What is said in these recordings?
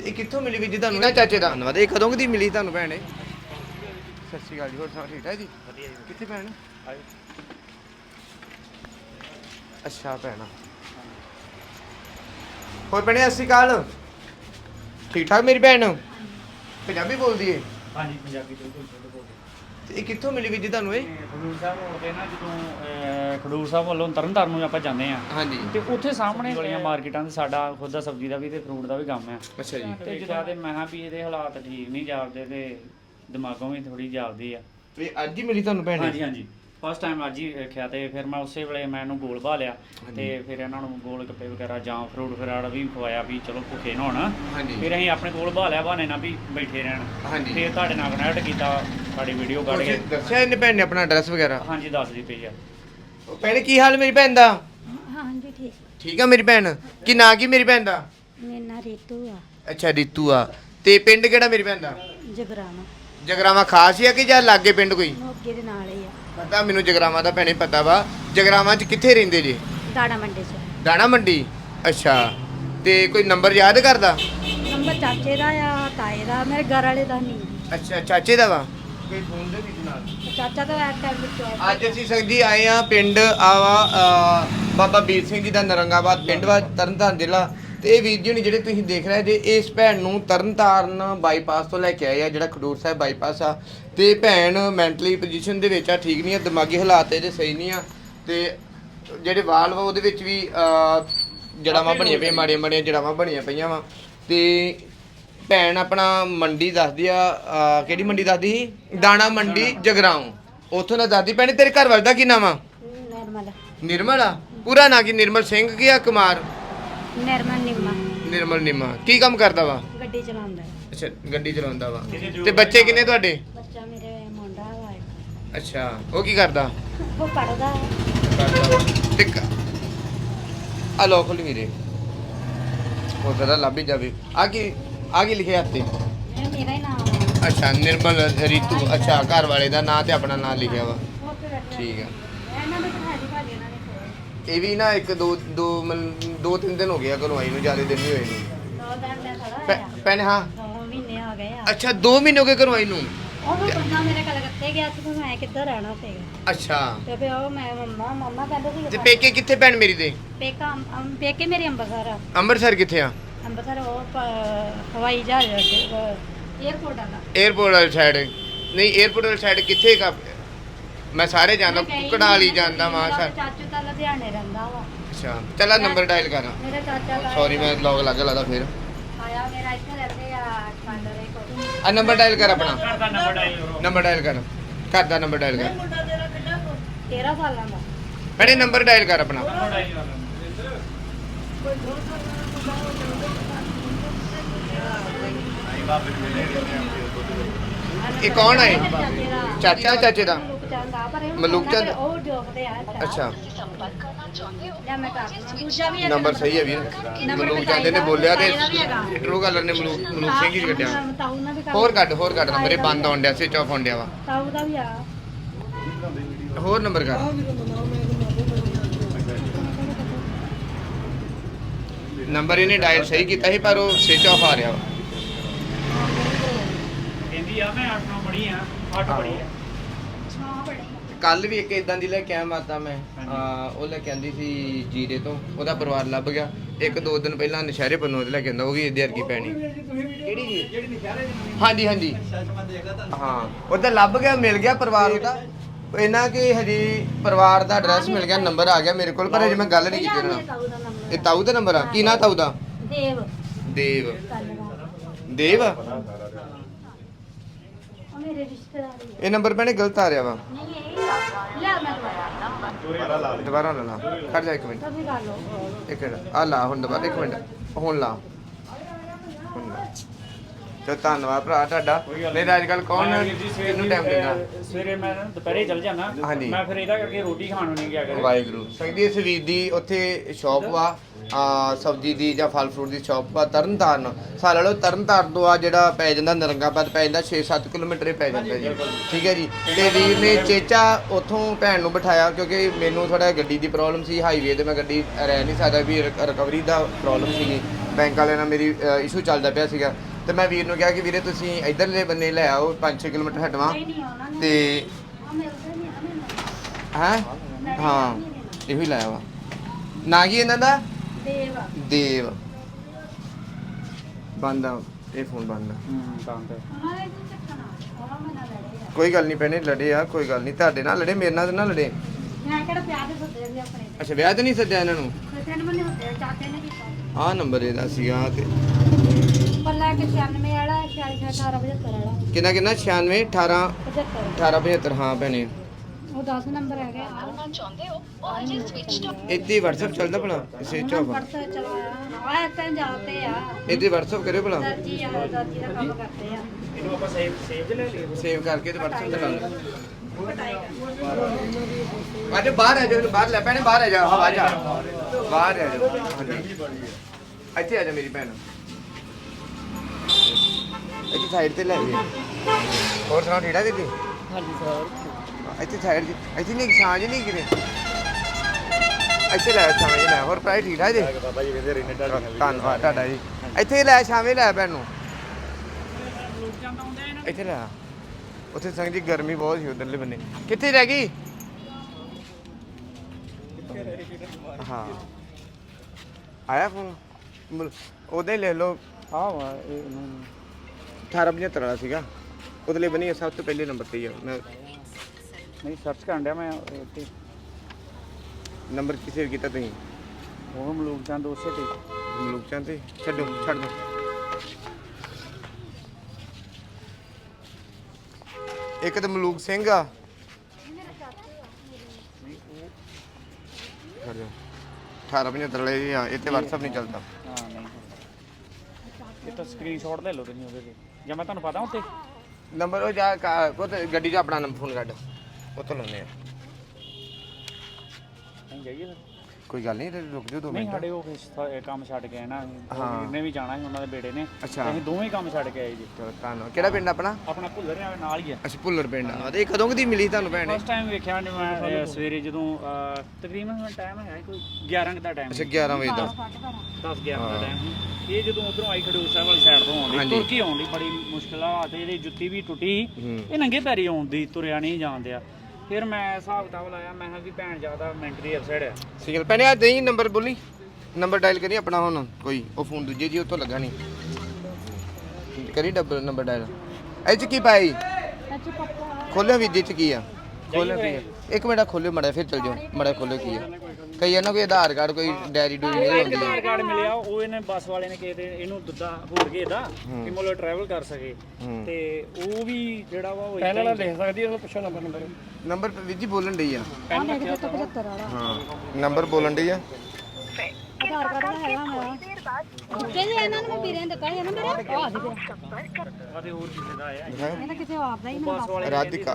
ਇਹ ਕਿੱਥੋਂ ਮਿਲੀ ਵੀ ਜੀ ਤੁਹਾਨੂੰ? ਨਾ ਚਾਚੇ ਦਾ। ਧੰਨਵਾਦ। ਇਹ ਕਦੋਂ ਦੀ ਮਿਲੀ ਤੁਹਾਨੂੰ ਭੈਣ? ਸਤਿ ਸ਼੍ਰੀ ਅਕਾਲ ਜੀ ਹੋਰ ਸਭ ਠੀਕ ਠਾਕ ਜੀ? ਕਿੱਥੇ ਭੈਣ? ਅੱਛਾ ਭੈਣਾ। ਹੋਰ ਭੈਣੇ ਸਤਿ ਸ਼੍ਰੀ ਅਕਾਲ। ਠੀਕ ਠਾਕ ਮੇਰੀ ਭੈਣ? ਪੰਜਾਬੀ ਬੋਲਦੀ ਏ? ਹਾਂਜੀ ਪੰਜਾਬੀ ਬਿਲਕੁਲ ਸ਼ੁੱਧ ਬੋਲਦੇ ਤੇ ਇਹ ਕਿੱਥੋਂ ਮਿਲੀ ਵੀ ਜੀ ਤੁਹਾਨੂੰ ਇਹ? ਖਡੂਰ ਸਾਹਿਬ ਹੋ ਕੇ ਨਾ ਜਦੋਂ ਅਹ, ਖਡੂਰ ਸਾਹਿਬ ਵੱਲੋਂ ਤਰਨਤਾਰਨ ਨੂੰ ਆਪਾਂ ਜਾਂਦੇ ਆ ਹਾਂਜੀ। ਤੇ ਉੱਥੇ ਸਾਹਮਣੇ ਗਲੀਆਂ ਮਾਰਕੀਟਾਂ ਤੇ ਸਾਡਾ ਖੁਦ ਦਾ ਸਬਜ਼ੀ ਦਾ ਵੀ ਤੇ ਫਰੂਟ ਦਾ ਵੀ ਕੰਮ ਆ। ਅੱਛਾ ਜੀ। ਤੇ ਜ਼ਿਆਦਾ ਤੇ ਮੈਂ ਕਿਹਾ ਵੀ ਇਹਦੇ ਹਾਲਾਤ ਠੀਕ ਨਹੀਂ ਜਾਪਦੇ ਤੇ ਦਿਮਾਗੋਂ ਵੀ ਥੋੜੀ ਜਾਪਦੀ ਆ। ਇਹ ਅੱਜ ਹੀ ਮਿਲੀ ਤੁਹਾਨੂੰ ਭੈਣ ਹਾਂਜੀ ਹਾਂਜੀ। ਫਸਟ ਟਾਈਮ ਅੱਜ ਹੀ ਵੇਖਿਆ ਤੇ ਫਿਰ ਮੈਂ ਉਸੇ ਵੇਲੇ ਮੈਂ ਇਹਨੂੰ ਗੋਲ ਭਾ ਲਿਆ ਤੇ ਫਿਰ ਇਹਨਾਂ ਨੂੰ ਗੋਲ ਗੱਪੇ ਵਗੈਰਾ ਜਾਂ ਫਰੂਟ ਫਰਾੜ ਵੀ ਖਵਾਇਆ ਵੀ ਚਲੋ ਭੁੱਖੇ ਨਾ ਹੋਣ। ਹਾਂਜੀ। ਫਿਰ ਅਸੀਂ ਆਪਣੇ ਕੋਲ ਭਾ ਲਿਆ ਬਹਾਨੇ ਨਾਲ ਵੀ ਬੈਠੇ ਰਹਿਣ। ਹਾਂਜੀ। ਫਿਰ ਤੁਹਾਡੇ ਨਾਲ ਕਨੈਕਟ ਕੀਤਾ। ਸਾਡੀ ਵੀਡੀਓ ਕੱਢ ਤੁਸੀਂ ਕੇ ਦੱਸਿਆ ਇਹਨੇ ਭੈਣ ਨੇ ਆਪਣਾ ਐਡਰੈਸ ਵਗੈਰਾ? ਹਾਂਜੀ ਦੱਸਦੀ ਪਈ ਆ ਉਹ ਭੈਣ ਕੀ ਹਾਲ ਮੇਰੀ ਭੈਣ ਦਾ? ਹਾਂਜੀ ਠੀਕ। ਠੀਕ ਆ ਮੇਰੀ ਭੈਣ? ਕੀ ਨਾਂ ਕੀ ਮੇਰੀ ਭੈਣ ਦਾ? ਮੇਰਾ ਨਾਂ ਰੀਤੂ ਆ। ਅੱਛਾ ਰੀਤੂ ਆ। ਤੇ ਪਿੰਡ ਕਿਹੜਾ ਮੇਰੀ ਭੈਣ ਦਾ? ਜਗਰਾਣਾ ਜਗਰਾਵਾ ਖਾਸ ਹੀ ਆ ਕਿ ਜਾਂ ਲਾਗੇ ਪਿੰਡ ਕੋਈ? ਮੋਗੇ ਦੇ ਨਾਲ ਹੀ ਆ। ਪਤਾ ਮੈਨੂੰ ਜਗਰਾਵਾ ਦਾ ਭੈਣੇ ਪਤਾ ਵਾ। ਜਗਰਾਵਾ ਚ ਕਿੱਥੇ ਰਹਿੰਦੇ ਜੀ? ਦਾਣਾ ਮੰਡੇ ਚ। ਦਾਣਾ ਮੰਡੀ? ਅੱਛਾ। ਤੇ ਕੋਈ ਨੰਬਰ ਯਾਦ ਕਰਦਾ? ਨੰਬਰ ਚਾਚੇ ਦਾ ਆ ਤਾਏ ਦਾ ਮੇਰੇ ਘਰ ਵਾਲੇ ਦਾ ਨਹੀਂ। ਅੱਛਾ ਚਾਚੇ ਦਾ ਵਾ? ਕੋਈ ਫੋਨ ਦੇ ਵਿੱਚ ਨਾਲ? ਚਾਚਾ ਤਾਂ ਐਟ ਟਾਈਮ ਵਿੱਚ ਆ। ਅੱਜ ਅਸੀਂ ਸੰਗ ਜੀ ਆਏ ਆ ਪਿੰਡ ਆਵਾ ਅ, ਬਾਬਾ ਵੀਰ ਸਿੰਘ ਜੀ ਦਾ ਨਰੰਗਾਬਾਦ ਪਿੰਡ ਵਾ ਤਰਨਤਾਰਨ ਜ਼ਿਲ੍ਹਾ। ਤੇ ਇਹ ਵੀਰ ਜੀ ਨੇ ਜਿਹੜੇ ਤੁਸੀਂ ਦੇਖ ਰਹੇ ਜੇ ਇਸ ਭੈਣ ਨੂੰ ਤਰਨਤਾਰਨ ਬਾਈਪਾਸ ਤੋਂ ਲੈ ਕੇ ਆਏ ਆ ਜਿਹੜਾ ਖਡੂਰ ਸਾਹਿਬ ਬਾਈਪਾਸ ਆ। ਤੇ ਭੈਣ ਮੈਂਟਲੀ ਪੋਜੀਸ਼ਨ ਦੇ ਵਿੱਚ ਆ ਠੀਕ ਨਹੀਂ ਆ ਦਿਮਾਗੀ ਹਾਲਾਤ ਇਹਦੇ ਸਹੀ ਨਹੀਂ ਆ। ਤੇ ਜਿਹੜੇ ਵਾਲ ਵਾ ਉਹਦੇ ਵਿੱਚ ਵੀ ਅ, ਜੜਾਵਾਂ ਬਣੀਆਂ ਪਈਆਂ ਮਾੜੀਆਂ ਮਾੜੀਆਂ ਜੜਾਵਾਂ ਬਣੀਆਂ ਪਈਆਂ ਵਾ। ਤੇ ਭੈਣ ਆਪਣਾ ਮੰਡੀ ਦੱਸਦੀ ਆ ਅ, ਕਿਹੜੀ ਮੰਡੀ ਦੱਸਦੀ ਸੀ? ਦਾਣਾ ਮੰਡੀ ਜਗਰਾਉਂ। ਉੱਥੋਂ ਦਾ ਦਾਦੀ ਭੈਣੇ ਤੇਰੇ ਘਰ ਵਾਲੇ ਦਾ ਕੀ ਨਾਮ ਆ? ਨਿਰਮਲ। ਨਿਰਮਲ ਆ? ਪੂਰਾ ਨਾਂ ਕੀ? ਨਿਰਮਲ ਸਿੰਘ ਕੀ ਆ ਕੁਮਾਰ? ਨਿਰਮਲ ਨਿੰਮਾ। ਨਿਰਮਲ ਨਿਮਾ। ਕੀ ਕੰਮ ਕਰਦਾ ਵਾ? ਗੱਡੀ ਚਲਾਉਂਦਾ। ਹੈ। ਅੱਛਾ ਗੱਡੀ ਚਲਾਉਂਦਾ ਵਾ। ਤੇ ਬੱਚੇ ਕਿੰਨੇ ਤੁਹਾਡੇ? ਬੱਚਾ ਮੇਰੇ ਮੁੰਡਾ ਵਾ ਅੱਛਾ ਉਹ ਕੀ ਕਰਦਾ? ਉਹ ਪੜਦਾ ਵਾ। ਤੇ ਕ- ਆ ਲੋ ਖੋਲੀ ਵੀਰੇ। ਉਹ ਜ਼ਰਾ ਲੱਭ ਹੀ ਜਾਵੇ। ਆ ਕੀ ਆ ਕੀ ਲਿਖਿਆ ਹੱਥੇ? ਇਹ ਮੇਰਾ ਹੀ ਨਾਮ ਆ ਅੱਛਾ ਨਿਰਮਲ ਰੀਤੂ ਅੱਛਾ ਘਰ ਵਾਲੇ ਦਾ ਨਾਂ ਤੇ ਆਪਣਾ ਨਾਂ ਲਿਖਿਆ ਵਾ। ਤੇ ਠੀਕ ਆ। ਇਹਨਾਂ ਨੂੰ ਬਿਠਾ ਦੀ ਭਾਜੀ ਇਹਨਾਂ ਨੇ ਇਹ ਵੀ ਨਾ ਇੱਕ ਦੋ ਦੋ ਮਤਲਬ ਦੋ ਤਿੰਨ ਦਿਨ ਹੋ ਗਿਆ ਘਰੋਂ ਆਈ ਨੂੰ ਜ਼ਿਆਦਾ ਦਿਨ ਨਹੀਂ ਹੋਏ ਨੂੰ। ਦਿਨ ਦਾ ਹੋਇਆ। ਭੈਣੇ ਹਾਂ। ਮਹੀਨੇ ਹੋ ਗਏ ਆ। ਅੱਛਾ 2 ਮਹੀਨੇ ਹੋ ਗਏ ਘਰੋਂ ਆਈ ਨੂੰ। ਉਹ ਵੀ ਬੰਦਾ ਮੇਰੇ ਕਲਕੱਤੇ ਗਿਆ ਤੇ ਫਿਰ ਮੈਂ ਕਿੱਧਰ ਰਹਿਣਾ ਸੀਗਾ। ਅੱਛਾ। ਤੇ ਫਿਰ ਉਹ ਮੈਂ ਮੰਮਾ ਮੰਮਾ ਕਹਿੰਦੇ ਤੇ ਸੀ ਪੇਕੇ ਕਿੱਥੇ ਭੈਣ ਮੇਰੀ ਦੇ? ਪੇਕਾ ਅੰਮ- ਪੇਕੇ ਮੇਰੇ ਅੰਬਰਸਰ ਆ। ਅੰਮ੍ਰਿਤਸਰ ਕਿੱਥੇ ਆ? ਏਅਰਪੋਰਟ ਵਾਲਾ। ਸਾਈਡ ਨਹੀਂ ਏਅਰਪੋਰਟ ਵਾਲੀ ਸਾਈਡ ਕਿੱਥੇ ਕਾ ਮੈਂ ਸਾਰੇ ਜਾਣਦਾ ਮੈਂ ਗਈ ਕੁਕੜਾ ਮਾਂ ਮੇਰਾ ਚਾਚੂ ਤਾਂ ਲੁਧਿਆਣੇ ਰਹਿੰਦਾ ਵਾ। ਅੱਛਾ ਚਲਾ ਨੰਬਰ ਡਾਇਲ ਕਰਾਂ। ਮੇਰਾ ਚਾਚਾ ਦਾ ਸੌਰੀ ਮੈਂ ਲੌਗ ਲੱਗ ਲਾਦਾ ਫਿਰ। ਆਇਆ ਮੇਰਾ ਇੱਥੇ ਰਹਿੰਦੇ ਆ ਖਾਂਡਰੇ ਕੋਲ। ਆ ਨੰਬਰ ਡਾਇਲ ਕਰ ਆਪਣਾ। ਘਰ ਦਾ ਨੰਬਰ ਡਾਇਲ ਕਰ। ਘਰ ਦਾ ਨੰਬਰ ਡਾਇਲ ਕਰ। 13 ਸਾਲਾਂ ਦਾ। ਮੈਨੇ ਨੰਬਰ ਡਾਇਲ ਕਰ ਆਪਣਾ। ਨੰਬਰ ਡਾਇਲ ਕਰੋ। ਇਹ ਕੌਣ ਹੈ? ਚਾਚੇ ਦਾ ਚਾਚਾ ਦਾ? ਮਲੂਕ ਚੰਦ ਚੰਦ? ਉਹ ਜੋਬਦੇ ਆ ਅੱਛਾ। ਨੰਬਰ ਸਹੀ ਹੈ ਵੀਰ। ਮਲੂਕ ਜਾਂਦੇ ਨੇ ਬੋਲਿਆ ਤੇ ਟਰੂ ਕਲਰ ਨੇ ਮਲੂਕ ਮਲੂਕ ਸਿੰਘ ਹੀ ਕੱਢਿਆ ਹੋਰ ਕੱਢ ਹੋਰ ਕੱਢ। ਨੰਬਰ ਇਹ ਬੰਦ ਆਉਣ ਡਿਆ ਸਵਿਚ ਆਫ ਹੋਣ ਡਿਆ ਵਾ। ਤਾਊ ਦਾ ਵੀ ਆ। ਹੋਰ ਨੰਬਰ ਕਰ। ਨੰਬਰ ਇਹਨੇ ਡਾਇਲ ਸਹੀ ਕੀਤਾ ਸੀ ਪਰ ਉਹ ਸਵਿਚ ਆਫ ਆ ਰਿਹਾ ਵਾ। ਕਹਿੰਦੀ ਆ ਮੈਂ 8 9 ਪੜੀ ਆ 8 ਪੜੀ ਆ। ਹਾਂ ਬੜੇ ਕੱਲ ਵੀ ਇੱਕ ਇਦਾਂ ਦੀ ਲੈ ਕੇ ਆਇਆ ਮਾਤਾ ਮੈਂ। ਆ ਉਹ ਲੈ ਕੇ ਆਂਦੀ ਸੀ ਜੀਰੇ ਤੋਂ ਉਹਦਾ ਪਰਿਵਾਰ ਲੱਭ ਗਿਆ। ਇੱਕ ਦੋ ਦਿਨ ਪਹਿਲਾਂ ਨਸ਼ਹਿਰੇ ਪੰਨੋਂ ਤੇ ਲੈ ਕੇ ਆਂਦਾ ਉਹ ਵੀ ਇਹਦੇ ਵਰਗੀ ਪੈਣੀ। ਕਿਹੜੀ ਜੀ? ਜਿਹੜੀ ਹਾਂਜੀ ਹਾਂਜੀ। ਹਾਂ ਉਹਦਾ ਲੱਭ ਗਿਆ ਮਿਲ ਗਿਆ ਪਰਿਵਾਰ ਉਹਦਾ। ਇਹਨਾਂ ਕਿ ਹਜੇ ਪਰਿਵਾਰ ਦਾ ਐਡਰੈਸ ਮਿਲ ਗਿਆ ਨੰਬਰ ਆ ਗਿਆ ਮੇਰੇ ਕੋਲ ਪਰ ਹਜੇ ਮੈਂ ਗੱਲ ਨਹੀਂ ਕੀਤੀ ਉਹਨਾਂ ਨਾਲ। ਇਹ ਤਾਊ ਦਾ ਨੰਬਰ ਆ? ਕੀ ਨਾਂ ਤਾਊ ਦਾ? ਦੇਵ। ਦੇਵ। ਦੇਵ? ਉਹ ਮੇਰੇ ਰਿਸ਼ਤੇਦਾਰ ਹੀ ਆ। ਇਹ ਨੰਬਰ ਭੈਣੇ ਗਲਤ ਆ ਰਿਹਾ ਵਾ। ਨਹੀਂ ਇਹ ਲੈ ਮੈਂ ਦੁਬਾਰਾ ਦੁਬਾਰਾ ਲਾ ਲਾ। ਖੜ ਜਾ ਇੱਕ ਮਿੰਟ। ਤਾਂ ਵੀ ਕਰ ਲਓ। ਇੱਕ ਮਿੰਟ। ਆ ਲਾ ਹੁਣ ਦੁਬਾਰਾ ਇੱਕ ਮਿੰਟ। ਹੁਣ ਲਾ। ਹੁਣ ਲਾ। ਤੇ ਧੰਨਵਾਦ ਭਰਾ ਤੁਹਾਡਾ। ਨਹੀਂ ਤਾਂ ਅੱਜ ਕੱਲ ਕੌਣ ਇਹਨੂੰ ਟਾਈਮ ਦਿੰਦਾ? ਸਵੇਰੇ ਮੈਂ ਨਾ ਦੁਪਹਿਰੇ ਚਲ ਜਾਣਾ ਹਾਂਜੀ। ਮੈਂ ਫਿਰ ਇਹਦਾ ਕਰਕੇ ਰੋਟੀ ਖਾਣ ਨੂੰ ਨਹੀਂ ਗਿਆ ਕਰੇ ਵਾਹਿਗੁਰੂ। ਸੰਗਦੀ ਇਸ ਵੀਰ ਦੀ ਉੱਥੇ ਸ਼ਾਪ ਵਾ ਆ ਸਬਜ਼ੀ ਦੀ ਜਾਂ ਫਲ ਫਰੂਟ ਦੀ ਸ਼ਾਪ ਵਾ ਤਰਨਤਾਰਨ। ਸਾਲ ਵਾਲੋ ਤਰਨਤਾਰਨ ਤੋਂ ਆ ਜਿਹੜਾ ਪੈ ਜਾਂਦਾ ਨਰੰਗਾਬਾਦ ਪੈ ਜਾਂਦਾ 6-7 ਕਿਲੋਮੀਟਰ ਹੀ ਪੈ ਜਾਂਦਾ ਜੀ। ਠੀਕ ਹੈ ਜੀ। ਤੇ ਵੀਰ ਨੇ ਚੇਚਾ ਉੱਥੋਂ ਭੈਣ ਨੂੰ ਬਿਠਾਇਆ ਕਿਉਂਕਿ ਮੈਨੂੰ ਥੋੜਾ ਗੱਡੀ ਦੀ ਪ੍ਰੋਬਲਮ ਸੀ ਹਾਈਵੇ ਤੇ ਮੈਂ ਗੱਡੀ ਰਹਿ ਨਹੀਂ ਸਕਦਾ ਵੀ ਰਿਕਵਰੀ ਦਾ ਪ੍ਰੋਬਲਮ ਸੀਗੀ ਬੈਂਕ ਵਾਲਿਆਂ ਨਾਲ ਮੇਰੀ ਇਸ਼ੂ ਚੱਲਦਾ ਪਿਆ ਸੀਗਾ। ਤੇ ਮੈਂ ਵੀਰ ਨੂੰ ਕਿਹਾ ਕਿ ਵੀਰੇ ਤੁਸੀਂ ਇਧਰਲੇ ਬੰਨੇ ਲੈ ਆਓ 5-6 ਕਿਲੋਮੀਟਰ ਹਟਵਾ। ਨਹੀਂ ਨਹੀਂ ਤੇ ਨਹੀਂ ਹੈ? ਹਾਂ ਇਹੋ ਹੀ ਲਾਇਆ ਵਾ। ਨਾ ਕੀ ਇਹਨਾਂ ਦਾ? ਦੇਵ। ਦੇਵ। ਬੰਦ ਆ ਇਹ ਫੋਨ ਬੰਦ ਹੂੰ ਤਾਂ ਤੇ ਉਹਨਾਂ ਦੇ ਕੀ ਚੱਕਣਾ? ਉਹਨਾਂ ਮੈਂ ਨਾਲ ਲੜੇ ਆ। ਕੋਈ ਗੱਲ ਨਹੀਂ ਭੈਣੇ ਲੜੇ ਆ ਕੋਈ ਗੱਲ ਨਹੀਂ। ਤੁਹਾਡੇ ਨਾਲ ਲੜੇ ਮੇਰੇ ਨਾਲ ਨਾ ਲੜੇ। ਮੈਂ ਕਿਹੜਾ ਪਿਆਰ ਦੇ ਸੱਦੇ ਆਪਣੇ ਅੱਛਾ ਵਿਆਹ ਤੇ ਨਹੀਂ ਸੱਦਿਆ ਇਹਨਾਂ ਨੂੰ? ਕਿਸੇ ਨੇ ਮੈਨੂੰ ਹੁੰਦੇ ਚਾਚੇ ਨੇ ਕੀਤਾ। ਆਹ ਨੰਬਰ ਇਹਦਾ ਸੀਗਾ ਤੇ ਪੱਲਾ ਕਿ 96 ਵਾਲਾ 46 18 75 ਵਾਲਾ। ਕਿੰਨਾ ਕਿੰਨਾ? 96 18 75 18 75 ਹਾਂ ਭੈਣੇ। ਉਹ 10 ਨੰਬਰ ਹੈਗਾ ਇੱਥੇ WhatsApp ਚੱਲਦਾ ਭਲਾ ਇਸੇ ਉਹਨਾਂ ਚੋਂ ਪਰਸ ਚਲਾਇਆ ਆ। ਤਾਂ ਜਾਂਦੇ ਆ। ਇੱਥੇ WhatsApp ਕਰਿਓ ਭਲਾ। ਦਰਜੀ ਆ ਦਰਜੀ ਦਾ ਕੰਮ ਕਰਦੇ ਆ। ਇਹਨੂੰ ਆਪਾਂ ਸੇਵ ਸੇਵ ਲੈ ਲਈਏ। ਸੇਵ ਕਰਕੇ ਤੇ WhatsApp ਤੇ ਕਰ ਕਟਾਏਗਾ ਅੱਜ ਬਾਹਰ ਆ ਜਾ ਬਾਹਰ ਲੈ ਭੈਣੇ ਬਾਹਰ ਆ ਜਾ। ਹਵਾ ਜਾ ਬਾਹਰ ਆ ਜਾ। ਇੱਥੇ ਆ ਜਾ ਮੇਰੀ ਭੈਣ। ਇੱਥੇ ਸਾਈਡ ਤੇ ਲੈ ਜੀ ਹੋਰ ਸੁਣਾਓ ਠੀਕ ਠਾਕ ਜੀ ਹਾਂਜੀ ਸਰ। ਇੱਥੇ ਸਾਈਡ ਜੀ ਇੱਥੇ ਨਹੀਂ ਸਾਂਝ ਨਹੀਂ ਕਿਤੇ? ਇੱਥੇ ਲੈ ਸਾਂਝ ਲੈ ਹੋਰ ਪ੍ਰਾਈ ਠੀਕ ਠਾਕ ਜੀ? ਬਾਬਾ ਜੀ ਕਹਿੰਦੇ ਰਿੰਨੇ ਧੰਨਵਾਦ ਤੁਹਾਡਾ ਜੀ। ਇੱਥੇ ਲੈ ਸ਼ਾਮੇ ਲੈ ਭੈਣ ਨੂੰ। ਲੋਕ ਜਾਂਦਾ ਹੁੰਦਾ ਇਹਨਾਂ ਇੱਥੇ ਲੈ ਆ। ਉੱਥੇ ਸੰਗ ਜੀ ਗਰਮੀ ਬਹੁਤ ਸੀ ਉਧਰਲੇ ਬੰਨੇ। ਕਿੱਥੇ ਰਹਿ ਗਈ? ਹਾਂ। ਆਇਆ ਫੋਨ ਉਹਦੇ ਹੀ ਲੈ ਲਓ ਆ ਵਾ ਇਹ ਇਹਨੂੰ 1875 ਵਾਲਾ ਸੀਗਾ। ਉਧਰਲੇ ਬੰਨੇ ਸਭ ਤੋਂ ਪਹਿਲੇ ਨੰਬਰ ਤੇ ਹੀ ਆ। ਮੈਂ ਨਹੀਂ ਸਰਚ ਕਰਨ ਡਿਆ ਮੈਂ ਇਹ ਤੇ। ਨੰਬਰ ਕੀ ਸੇਵ ਕੀਤਾ ਤੁਸੀਂ? ਉਹ ਮਲੂਕ ਚੰਦ ਉਸੇ ਤੇ। ਮਲੂਕ ਚੰਦ ਤੇ? ਛੱਡੋ ਛੱਡ ਦੋ। ਇੱਕ ਤਾਂ ਮਲੂਕ ਸਿੰਘ ਆ ਛੱਡ ਦਿਓ 1875 ਵਾਲੇ ਜੀ ਆ ਇਹ ਤੇ WhatsApp ਨਹੀਂ ਚੱਲਦਾ। ਹਾਂ ਨਹੀਂ ਇਹ ਤਾਂ ਸਕਰੀਨਸ਼ਾਟ ਲੈ ਲਓ ਤੁਸੀਂ ਉਹਦੇ ਤੇ। ਜਾਂ ਮੈਂ ਤੁਹਾਨੂੰ ਪਤਾ ਉੱਤੇ ਨੰਬਰ ਉਹ ਜਾ ਕਾ- ਉਹ ਤੇ ਗੱਡੀ 'ਚ ਆਪਣਾ ਨੰਬਰ ਫੋਨ ਕੱਢ। ਉੱਥੋਂ ਲਾਉਂਦੇ ਆ। ਨਹੀਂ ਜਾਈਏ ਫਿਰ। ਕੋਈ ਗੱਲ ਨਹੀਂ ਰੁਕ ਜਾਓ ਦੋ ਨਹੀਂ ਮਿੰਟ। ਸਾਡੇ ਉਹ ਇਹ ਕੰਮ ਛੱਡ ਕੇ ਆਏ ਨਾ ਹਾਂ। ਵੀਰ ਨੇ ਵੀ ਜਾਣਾ ਸੀ ਉਹਨਾਂ ਦੇ ਬੇਟੇ ਨੇ ਅੱਛਾ। ਤੇ ਅਸੀਂ ਦੋਵੇਂ ਕੰਮ ਛੱਡ ਕੇ ਆਏ ਜੀ। ਚਲੋ ਧੰਨਵਾਦ। ਕਿਹੜਾ ਪਿੰਡ ਆਪਣਾ? ਆਪਣਾ ਭੁੱਲਰ ਆ ਨਾਲ ਹੀ ਆ। ਅੱਛਾ ਭੁੱਲਰ ਪਿੰਡ ਆ। ਤੇ ਇਹ ਕਦੋਂ ਕਦੀ ਮਿਲੀ ਤੁਹਾਨੂੰ ਭੈਣ ਫਸਟ ਟਾਈਮ ਵੇਖਿਆ ਨੇ ਮੈਂ ਅਹ, ਸਵੇਰੇ ਜਦੋਂ ਅਹ, ਤਕਰੀਬਨ ਟਾਈਮ ਹੈ ਕੋਈ 11 ਕੁ ਦਾ ਟਾਈਮ ਅੱਛਾ 11 ਵਜੇ ਦਾ। 10 11 ਦਾ ਟਾਈਮ ਇਹ ਜਦੋਂ ਉਧਰੋਂ ਆਈ ਖਡੂਰ ਸਾਹਿਬ ਵਾਲੀ ਸਾਈਡ ਤੋਂ ਆਉਂਦੀ ਹਾਂਜੀ। ਤੁਰ ਕੇ ਆਉਂਦੀ ਬੜੀ ਮੁਸ਼ਕਿਲ ਆ ਤੇ ਇਹਦੀ ਜੁੱਤੀ ਵੀ ਟੁੱਟੀ ਹੂੰ। ਇਹ ਨੰਗੇ ਪੈਰੀ ਆਉਂਦੀ ਤੁਰਿਆ ਨਹੀਂ ਜਾਂਦਿਆ ਫਿਰ ਮੈਂ ਹਿਸਾਬ ਕਿਤਾਬ ਲਾਇਆ ਮੈਂ ਕਿਹਾ ਵੀ ਭੈਣ ਜ਼ਿਆਦਾ ਮੈਂਟਰੀ ਅਪਸੈਟ ਆ। ਸਿਗਨਲ ਭੈਣੇ ਆ ਦੇਈ ਨੰਬਰ ਬੋਲੀ। ਨੰਬਰ ਡਾਇਲ ਕਰੀ ਆਪਣਾ ਹੁਣ ਕੋਈ ਉਹ ਫੋਨ ਦੂਜੇ ਜੀ ਉੱਥੋਂ ਲੱਗਾ ਨਹੀਂ ਕਰੀ ਡਬਲ ਨੰਬਰ ਡਾਇਲ ਇਹ ਚ ਕੀ ਪਾਈ ਖੋਲਿਓ ਵੀ ਚ ਕੀ ਆ? ਖੋਲਿਓ ਕੀ ਆ ਇੱਕ ਮਿੰਟ ਖੋਲਿਓ ਮੜਾ ਫਿਰ ਚਲ ਜਾਓ। ਮੜਾ ਖੋਲਿਓ ਕੀ ਆ। ਕਈ ਇਹਨਾਂ ਕੋਈ ਆਧਾਰ ਕਾਰਡ ਕੋਈ ਡੈਰੀ ਡੂਰੀ ਨਹੀਂ ਇੱਕ ਹੁੰਦੀ ਆਧਾਰ ਕਾਰਡ ਮਿਲਿਆ ਉਹ ਇਹਨੇ ਬੱਸ ਵਾਲੇ ਨੇ ਕਿਤੇ ਇਹਨੂੰ ਦਿੱਤਾ ਹੋਰ ਕੇ ਇਹਦਾ ਕਿ ਮੁੱਲ ਟਰੈਵਲ ਕਰ ਸਕੇ। ਤੇ ਉਹ ਵੀ ਜਿਹੜਾ ਵਾ ਉਹ ਪਹਿਲਾਂ ਲਿਖ ਸਕਦੀ ਉਹਨੂੰ ਪੁੱਛੋ ਨੰਬਰ ਨੰਬਰ ਨੰਬਰ ਵੀਰ ਜੀ ਬੋਲਣ ਡਈ ਆ। ਆ ਮੇਰੇ ਕੋਲ 75 ਵਾਲਾ। ਹਾਂ ਨੰਬਰ ਬੋਲਣ ਡਈ ਆ। ਆਧਾਰ ਕਾਰਡ ਦਾ ਹੈਗਾ ਮੇਰਾ। ਕਹਿੰਦੇ ਇਹਨਾਂ ਨੂੰ ਮੈਂ ਵੀਰੇ ਨੇ ਦਿੱਤਾ ਸੀ ਨਾ ਮੇਰੇ। ਆ ਵੀਰੇ। ਅਤੇ ਹੋਰ ਕਿਸੇ ਦਾ ਆਇਆ। ਇਹਨਾਂ ਕਿਸੇ ਆਪ ਦਾ ਹੀ ਵਾਲੇ ਰਾਧਿਕਾ।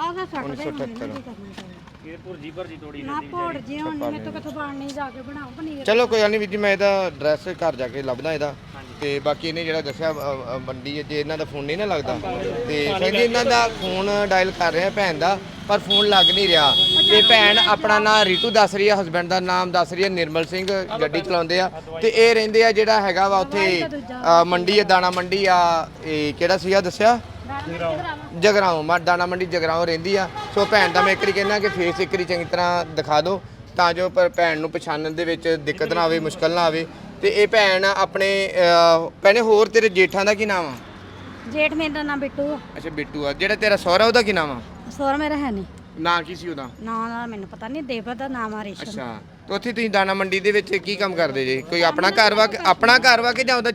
ਆਹ ਦਾ ਛੱਡ ਦੇ 1978 ਇਹ ਭੁਰਜੀ ਭਰਜੀ ਤੋੜੀ ਨਾ ਭੋੜ ਜੀ ਹੁਣ ਮੇਰੇ ਤੋਂ ਕਿੱਥੋਂ ਬਣ ਨਹੀਂ ਜਾ ਕੇ ਬਣਾਓ ਪਨੀਰ। ਚਲੋ ਕੋਈ ਗੱਲ ਨਹੀਂ ਵੀਰ ਜੀ ਮੈਂ ਇਹਦਾ ਐਡਰੈਸ ਘਰ ਜਾ ਕੇ ਲੱਭਦਾ ਇਹਦਾ। ਤੇ ਬਾਕੀ ਇਹਨੇ ਜਿਹੜਾ ਦੱਸਿਆ ਅ, ਅ, ਮੰਡੀ ਜੇ ਇਹਨਾਂ ਦਾ ਫੋਨ ਨਹੀਂ ਨਾ ਲੱਗਦਾ। ਤੇ ਕਹਿੰਦੇ ਇਹਨਾਂ ਦਾ ਫੋਨ ਡਾਇਲ ਕਰ ਰਿਹਾ ਭੈਣ ਦਾ ਪਰ ਫੋਨ ਲੱਗ ਨਹੀਂ ਰਿਹਾ। ਤੇ ਭੈਣ ਆਪਣਾ ਨਾਮ ਰੀਤੂ ਦੱਸ ਰਹੀ ਹੈ ਹਸਬੰਡ ਦਾ ਨਾਮ ਦੱਸ ਰਹੀ ਹੈ ਨਿਰਮਲ ਸਿੰਘ ਗੱਡੀ ਚਲਾਉਂਦੇ ਆ। ਤੇ ਇਹ ਰਹਿੰਦੇ ਆ ਜਿਹੜਾ ਹੈਗਾ ਵਾ ਉੱਥੇ ਅ, ਮੰਡੀ ਹੈ ਦਾਣਾ ਮੰਡੀ ਆ ਇਹ ਕਿਹੜਾ ਸੀਗਾ ਦੱਸਿਆ? ਜਗਰਾਉਂ ਮਾ ਦਾਣਾ ਮੰਡੀ ਜਗਰਾਉਂ ਰਹਿੰਦੀ ਆ। ਸੋ ਭੈਣ ਦਾ ਮੈਂ ਇੱਕ ਵਾਰੀ ਕਹਿੰਦਾ ਕਿ ਫੇਸ ਇੱਕ ਵਾਰੀ ਚੰਗੀ ਤਰ੍ਹਾਂ ਦਿਖਾ ਦਿਓ ਤਾਂ ਜੋ ਪਰ ਭੈਣ ਨੂੰ ਪਛਾਣਨ ਦੇ ਵਿੱਚ ਦਿੱਕਤ ਨਾ ਆਵੇ ਮੁਸ਼ਕਲ ਨਾ ਆਵੇ। ਤੇ ਇਹ ਭੈਣ ਆਪਣੇ ਭੈਣੇ ਹੋਰ ਤੇਰੇ ਜੇਠਾਂ ਦਾ ਕੀ ਨਾਮ ਆ? ਜੇਠ ਮੇਰਾ ਨਾਮ ਬਿੱਟੂ ਆ। ਅੱਛਾ ਬਿੱਟੂ ਆ। ਜਿਹੜਾ ਤੇਰਾ ਸਹੁਰਾ ਉਹਦਾ ਕੀ ਨਾਮ ਆ? ਸੋਰ ਮੇਰਾ ਹੈ ਨਹੀਂ। ਨਾਂ ਕੀ ਸੀ ਉਹਦਾ? ਨਾਂ ਦਾ ਮੈਨੂੰ ਪਤਾ ਨਹੀਂ ਦੇਵ ਦਾ ਨਾਮ ਆ ਰੇਸ਼ਮ। ਅੱਛਾ ਤੇ ਉੱਥੇ ਤੁਸੀਂ ਦਾਣਾ ਮੰਡੀ ਦੇ ਵਿੱਚ ਕੀ ਕੰਮ ਕਰਦੇ ਜੇ? ਕੋਈ ਆਪਣਾ ਘਰ ਵਾ ਕਿ- ਆਪਣਾ ਘਰ ਵਾ ਕਿ ਜਾਂ ਉਹਦਾ